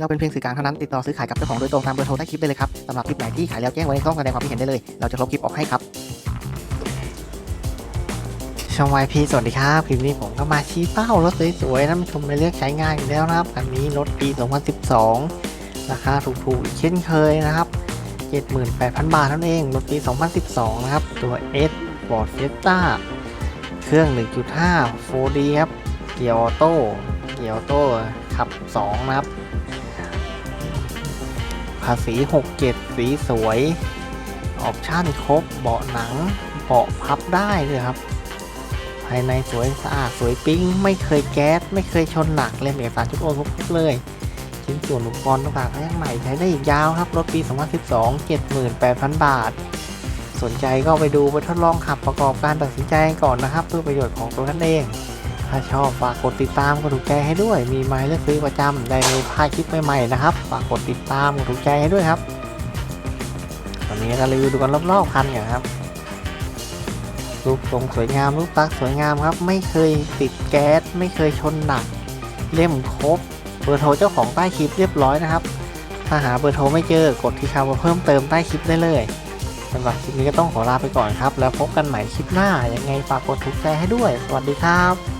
เราเป็นเพียงสื่อกลางเท่านั้นติดต่อซื้อขายกับเจ้าของโดยตรงตามเบอร์โทรใต้คลิปได้เลยครับสำหรับคลิปไหนที่ขายแล้วแจ้งไว้ในช่องแสดงความคิดเห็นได้เลย เราจะลบคลิปออกให้ครับช่อง YP สวัสดีครับ คลิปนี้ผมก็มาชี้เป้ารถสวยๆนผู้ชมในเลือกใช้งานอยู่แล้วนะครับคันนี้รถปี 2012 ราคาถูกๆอีกเช่นเคยนะครับ 78,000 บาทนั่นเองรถปี 2012 นะครับ ตัว S Ford Fiesta เครื่อง 1.5 4D ครับ เกียร์ออโต้ เกียร์ออโต้ขับ 2 นะครับ ภาษี67 สีสวย ออปชั่นครบ เบาะหนัง เบาะพับได้เลยครับ ภายในสวยสะอาดสวยปิ๊งไม่เคยแก๊ส ไม่เคยชนหนักเล่มเอกสารชุดโอนครบเลย ชิ้นส่วนอุปกรณ์ต่างๆก็ยังใหม่ใช้ได้อีกยาวครับ รถปี 2012 78,000 บาท สนใจก็ไปดูไปทดลองขับประกอบการตัดสินใจก่อนนะครับ เพื่อประโยชน์ของตัวท่านเอง ถ้าชอบฝากกดติดตามกดถูกใจให้ด้วย มีไม้เลือกซื้อประจำได้ในพาดคลิปใหม่ๆนะครับ ฝากกดติดตามกดถูกใจให้ด้วยครับ วันนี้เรารีวิวดูกันรอบๆคันกันครับรูปทรงสวยงามรูปลักษณ์สวยงามครับ ไม่เคยติดแก๊ส ไม่เคยชนหนัก เล่มครบ เบอร์โทรเจ้าของใต้คลิปเรียบร้อยนะครับ ถ้าหาเบอร์โทรไม่เจอกดที่คำว่าเพิ่มเติมใต้คลิปได้เลยสำหรับคลิปนี้ก็ต้องขอลาไปก่อนครับ แล้วพบกันใหม่คลิปหน้ายังไงฝากกดถูกใจให้ด้วย สวัสดีครับ